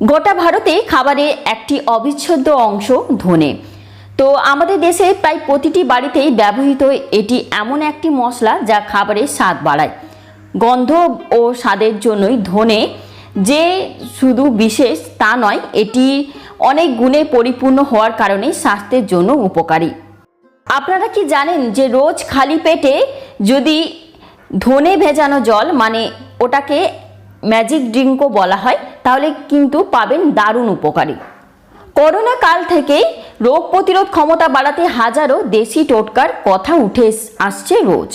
গোটা ভারতে খাবারের একটি অবিচ্ছেদ্য অংশ ধনে। তো আমাদের দেশে প্রায় প্রতিটি বাড়িতেই ব্যবহৃত এটি এমন একটি মশলা যা খাবারের স্বাদ বাড়ায়। গন্ধ ও স্বাদের জন্যই ধনে যে শুধু বিশেষ তা নয়, এটি অনেক গুণে পরিপূর্ণ হওয়ার কারণে স্বাস্থ্যের জন্য উপকারী। আপনারা কি জানেন যে রোজ খালি পেটে যদি ধনে ভেজানো জল মানে ওটাকে ম্যাজিক ড্রিঙ্কও বলা হয়, তাহলে কিন্তু পাবেন দারুণ উপকারী। করোনা কাল থেকেই রোগ প্রতিরোধ ক্ষমতা বাড়াতে হাজারো দেশি টোটকার কথা উঠে আসছে রোজ।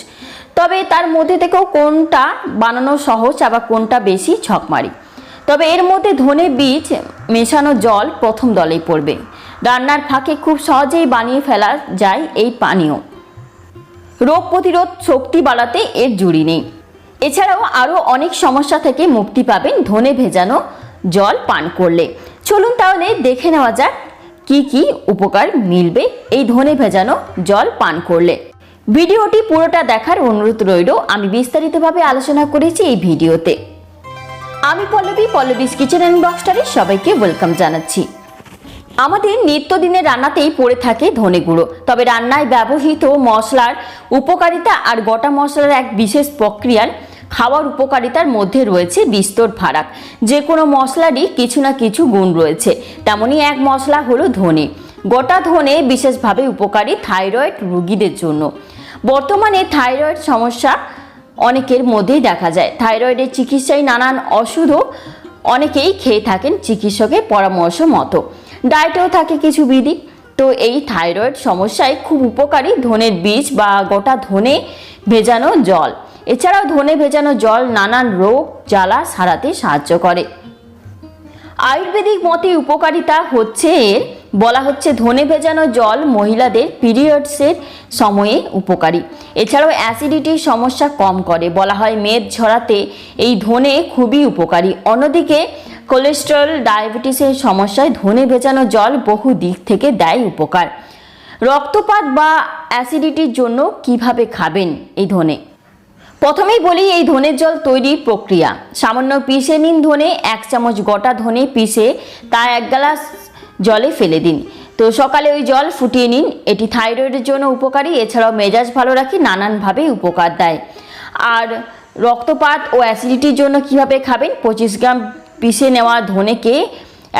তবে তার মধ্যে থেকেও কোনটা বানানো সহজ আবার কোনটা বেশি ছকমারি তবে এর মধ্যে ধনে বীজ, মেশানো জল প্রথম দলেই পড়বে। রান্নার ফাঁকে খুব সহজেই বানিয়ে ফেলা যায় এই পানীয়। রোগ প্রতিরোধ শক্তি বাড়াতে এর জুড়ি নেই। এছাড়াও আরও অনেক সমস্যা থেকে মুক্তি পাবেন ধনে ভেজানো জল পান করলে। চলুন তাহলে দেখে নেওয়া যাক কি কি উপকার মিলবে এই ধনে ভেজানো জল পান করলে। ভিডিওটি পুরোটা দেখার অনুরোধ রইল, আমি বিস্তারিতভাবে আলোচনা করেছি এই ভিডিওতে। আমি পল্লবী, পল্লবীস কিচেন অ্যান্ড বক্সটারে সবাইকে ওয়েলকাম জানাচ্ছি। আমাদের নিত্যদিনের রান্নাতেই পড়ে থাকে ধনে গুঁড়ো, তবে রান্নায় ব্যবহৃত মশলার উপকারিতা আর গোটা মশলার এক বিশেষ প্রক্রিয়ার খাওয়ার উপকারিতার মধ্যে রয়েছে বিস্তর ফারাক। যে কোনো মশলারই কিছু না কিছু গুণ রয়েছে। তেমনই এক মশলা হলো ধনে। গোটা ধনে বিশেষভাবে উপকারী থাইরয়েড রুগীদের জন্য। বর্তমানে থাইরয়েড সমস্যা অনেকের মধ্যেই দেখা যায়। থাইরয়েডের চিকিৎসায় নানান ওষুধও অনেকেই খেয়ে থাকেন চিকিৎসকের পরামর্শ মতো। ডায়েটেও থাকে কিছু বিধি। তো এই থাইরয়েড সমস্যায় খুব উপকারী ধনের বীজ বা গোটা ধনে ভেজানো জল। এছাড়াও ধনে ভেজানো জল নানান রোগ, জ্বালা সারাতে সাহায্য করে। আয়ুর্বেদিক মতে উপকারিতা হচ্ছে এর, বলা হচ্ছে ধনে ভেজানো জল মহিলাদের পিরিয়ডসের সময়ে উপকারী। এছাড়াও অ্যাসিডিটির সমস্যা কম করে, বলা হয় মেদ ঝরাতে এই ধনে খুবই উপকারী। অন্যদিকে কোলেস্টেরল, ডায়াবেটিসের সমস্যায় ধনে ভেজানো জল বহু দিক থেকে দেয় উপকার। রক্তপাত বা অ্যাসিডিটির জন্য কীভাবে খাবেন এই ধনে? প্রথমেই বলি এই ধনের জল তৈরির প্রক্রিয়া। সামান্য পিষে নিন ধনে, এক চামচ গোটা ধনে পিষে তা এক গ্লাস জলে ফেলে দিন। তো সকালে ওই জল ফুটিয়ে নিন। এটি থাইরয়েডের জন্য উপকারী, এছাড়াও মেজাজ ভালো রাখে, নানানভাবে উপকার দেয়। আর রক্তপাত ও অ্যাসিডিটির জন্য কীভাবে খাবেন? পঁচিশ গ্রাম পিষে নেওয়া ধনেকে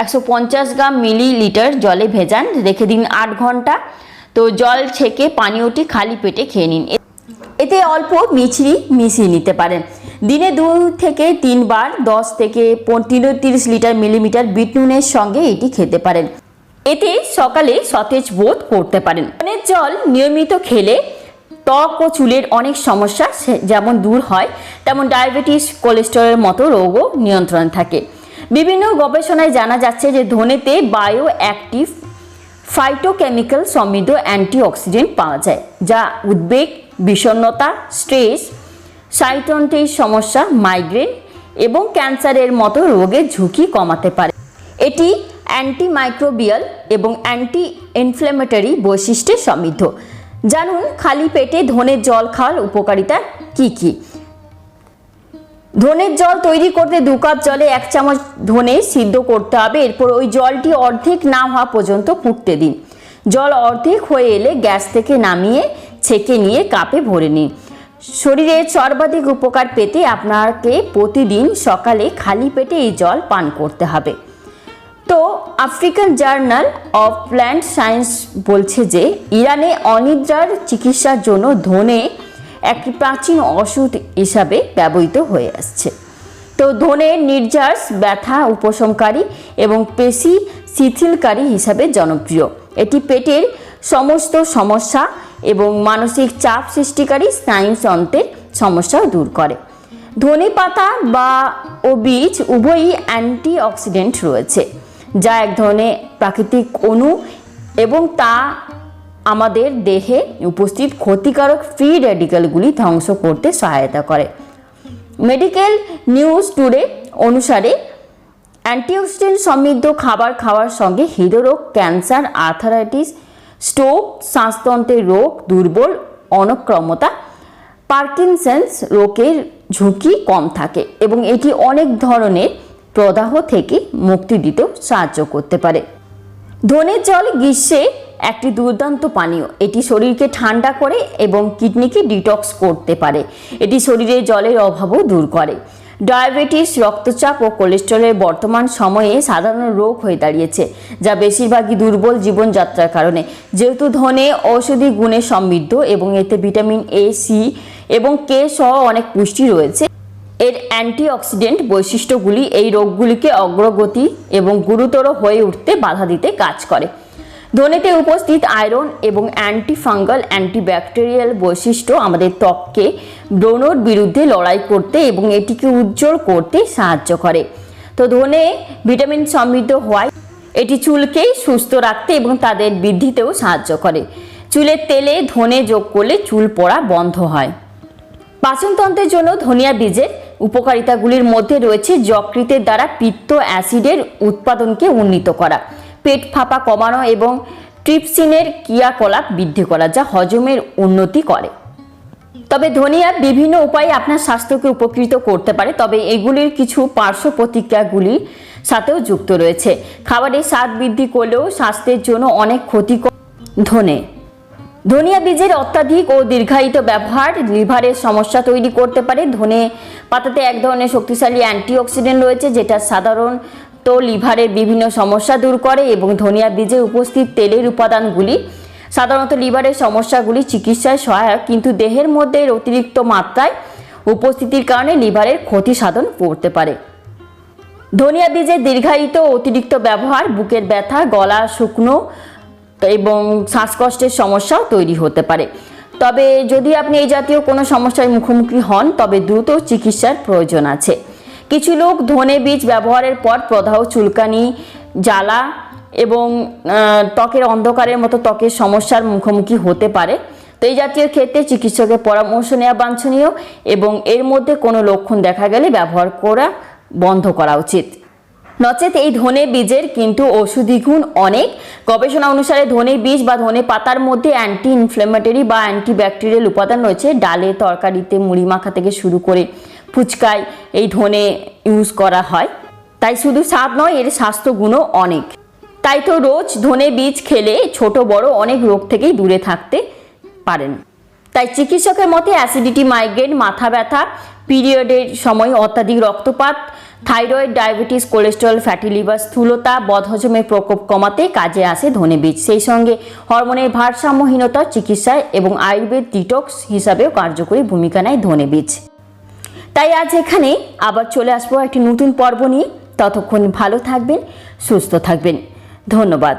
একশো পঞ্চাশ গ্রাম মিলিলিটার জলে ভেজান রেখে দিন আট ঘণ্টা। তো জল ছেঁকে পানীয়টি খালি পেটে খেয়ে নিন। এতে অল্প মিছরি মিশিয়ে নিতে পারেন। দিনে দু থেকে তিনবার, দশ থেকে পনেরো তিরিশ লিটার মিলিমিটার বিট নুনের সঙ্গে এটি খেতে পারেন। এতে সকালে সতেজ বোধ করতে পারেন। ধনের জল নিয়মিত খেলে ত্বক ও চুলের অনেক সমস্যা যেমন দূর হয়, তেমন ডায়াবেটিস, কোলেস্টেরলের মতো রোগও নিয়ন্ত্রণ থাকে। বিভিন্ন গবেষণায় জানা যাচ্ছে যে ধনেতে বায়ো অ্যাক্টিভ ফাইটোকেমিক্যাল সমৃদ্ধ অ্যান্টিঅক্সিডেন্ট পাওয়া যায়, যা উদ্বেগ বিষণ্ণতা, স্ট্রেস, সাইটন্টের সমস্যা, মাইগ্রেন এবং ক্যান্সারের মতো রোগের ঝুঁকি কমাতে পারে। এটি অ্যান্টিমাইক্রোবিয়াল এবং অ্যান্টি ইনফ্ল্যামেটরি বৈশিষ্ট্যে সমৃদ্ধ। জানুন, খালি পেটে ধনের জল খাওয়ার উপকারিতা কি কী? ধনের জল তৈরি করতে দু কাপ জলে এক চামচ ধনে সিদ্ধ করতে হবে, এরপর ওই জলটি অর্ধেক না হওয়া পর্যন্ত ফুটতে দিন। জল অর্ধেক হয়ে এলে গ্যাস থেকে নামিয়ে ছেঁকে নিয়ে কাপে ভরে নিন। শরীরের সর্বাধিক উপকার পেতে আপনাকে প্রতিদিন সকালে খালি পেটে এই জল পান করতে হবে। তো African journal of plant science বলছে যে, ইরানে অনিদ্রার চিকিৎসার জন্য ধনে একটি প্রাচীন ওষুধ হিসাবে ব্যবহৃত হয়ে আসছে। তো ধনে নির্যাস ব্যথা উপশমকারী এবং পেশি শিথিলকারী হিসাবে জনপ্রিয়। এটি পেটের সমস্ত সমস্যা এবং মানসিক চাপ সৃষ্টিকারী স্নায়ুতন্ত্রের সমস্যাও দূর করে। ধনে পাতা বা ও বীজ উভয়ই অ্যান্টিঅক্সিডেন্ট রয়েছে, যা এক ধরনের প্রাকৃতিক অণু এবং তা আমাদের দেহে উপস্থিত ক্ষতিকারক ফ্রি রেডিক্যালগুলি ধ্বংস করতে সহায়তা করে। মেডিকেল নিউজ টুডে অনুসারে অ্যান্টিঅক্সিডেন্ট সমৃদ্ধ খাবার খাওয়ার সঙ্গে হৃদরোগ, ক্যান্সার, আর্থারাইটিস স্ট্রোক শ্বাসতন্ত্রের রোগ, দুর্বল, অনক্রমতা, পার্কিনসন্স রোগের ঝুঁকি কম থাকে এবং এটি অনেক ধরনের প্রদাহ থেকে মুক্তি দিতেও সাহায্য করতে পারে। ধনের জল গ্রীষ্মে একটি দুর্দান্ত পানীয়। এটি শরীরকে ঠান্ডা করে এবং কিডনিকে ডিটক্স করতে পারে। এটি শরীরে জলের অভাবও দূর করে। ডায়াবেটিস, রক্তচাপ ও কোলেস্টেরলের বর্তমান সময়ে সাধারণ রোগ হয়ে দাঁড়িয়েছে, যা বেশিরভাগই দুর্বল জীবনযাত্রার কারণে। যেহেতু ধনে, ঔষধি গুণে সমৃদ্ধ এবং এতে ভিটামিন এ সি এবং কে সহ অনেক পুষ্টি রয়েছে, এর অ্যান্টিঅক্সিডেন্ট বৈশিষ্ট্যগুলি এই রোগগুলিকে অগ্রগতি এবং গুরুতর হয়ে উঠতে বাধা দিতে কাজ করে। ধনেতে উপস্থিত আয়রন এবং অ্যান্টিফাঙ্গাল অ্যান্টিব্যাকটেরিয়াল বৈশিষ্ট্য আমাদের ত্বককে ব্রণর বিরুদ্ধে লড়াই করতে এবং এটিকে উজ্জ্বল করতে সাহায্য করে। তো ধনে ভিটামিন সমৃদ্ধ হওয়ায় এটি চুলকে সুস্থ রাখতে এবং তাদের বৃদ্ধিতেও সাহায্য করে। চুলের তেলে ধনে যোগ করলে চুল পড়া বন্ধ হয়। পাচনতন্ত্রের জন্য ধনিয়া বীজের উপকারিতাগুলির মধ্যে রয়েছে যকৃতের দ্বারা পিত্ত অ্যাসিডের উৎপাদনকে উন্নীত করা। পেট ফাঁপা কমানো এবং ট্রিপসিনের ক্রিয়াকলাপ বৃদ্ধি করা যা হজমের উন্নতি করে। তবে ধনিয়া বিভিন্ন উপায়ে আপনার স্বাস্থ্যকে উপকৃত করতে পারে, তবে এগুলির কিছু পার্শ্ব প্রতিক্রিয়াগুলির সাথেও যুক্ত রয়েছে। খাবারের স্বাদ বৃদ্ধি করলেও স্বাস্থ্যের জন্য অনেক ক্ষতিকর। ধনে। ধনিয়া বীজের অত্যাধিক ও দীর্ঘায়িত ব্যবহার লিভারের সমস্যা তৈরি করতে পারে। ধনে পাতাতে এক ধরনের শক্তিশালী অ্যান্টিঅক্সিডেন্ট রয়েছে, যেটা সাধারণত লিভারের বিভিন্ন সমস্যা দূর করে এবং ধনিয়া বীজে উপস্থিত তেলের উপাদানগুলি, সাধারণত লিভারের সমস্যাগুলি চিকিৎসায় সহায়ক, কিন্তু দেহের মধ্যে এর অতিরিক্ত মাত্রায় উপস্থিতির কারণে লিভারের ক্ষতি সাধন করতে পারে। ধনিয়া বীজের দীর্ঘায়িত অতিরিক্ত ব্যবহার, বুকের ব্যথা, গলা শুকনো এবং শ্বাসকষ্টের সমস্যাও তৈরি হতে পারে। তবে যদি আপনি এই জাতীয় কোনো সমস্যার মুখোমুখি হন, তবে দ্রুত চিকিৎসার প্রয়োজন আছে। কিছু লোক ধনে বীজ ব্যবহারের পর প্রদাহ, চুলকানি, জ্বালা এবং ত্বকের অন্ধকারের মতো ত্বকের সমস্যার মুখোমুখি হতে পারে। তো এই জাতীয় ক্ষেত্রে চিকিৎসকের পরামর্শ নেওয়া বাঞ্ছনীয় এবং এর মধ্যে কোনো লক্ষণ দেখা গেলে ব্যবহার করা বন্ধ করা উচিত। নচেত এই ধনে বীজের কিন্তু ঔষধি গুণ অনেক। গবেষণা অনুসারে ধনে বীজ বা ধনে পাতার মধ্যে অ্যান্টি ইনফ্লেমেটরি বা অ্যান্টিব্যাকটেরিয়াল উপাদান রয়েছে। ডালে, তরকারিতে, মুড়ি মাখা থেকে শুরু করে ফুচকায় এই ধনে ইউজ করা হয়। তাই শুধু স্বাদ নয়, এর স্বাস্থ্য গুণও অনেক। তাই তো রোজ ধনে বীজ খেলে ছোট বড় অনেক রোগ থেকেই দূরে থাকতে পারেন। তাই চিকিৎসকের মতে অ্যাসিডিটি মাইগ্রেন মাথা ব্যথা পিরিয়ডের সময় অত্যাধিক রক্তপাত thyroid diabetes cholesterol fatty liver স্থূলতা, বদহজমের প্রকোপ কমাতে কাজে আসে ধনে বীজ। সেই সঙ্গে হরমোনের ভারসাম্যহীনতা, চিকিৎসায় এবং আয়ুর্বেদ ডিটক্স হিসাবেও কার্যকরী ভূমিকা নেয় ধনে বীজ। তাই আজ এখানে আবার চলে আসব একটি নতুন পর্ব নিয়ে। ততক্ষণ ভালো থাকবেন, সুস্থ থাকবেন। ধন্যবাদ।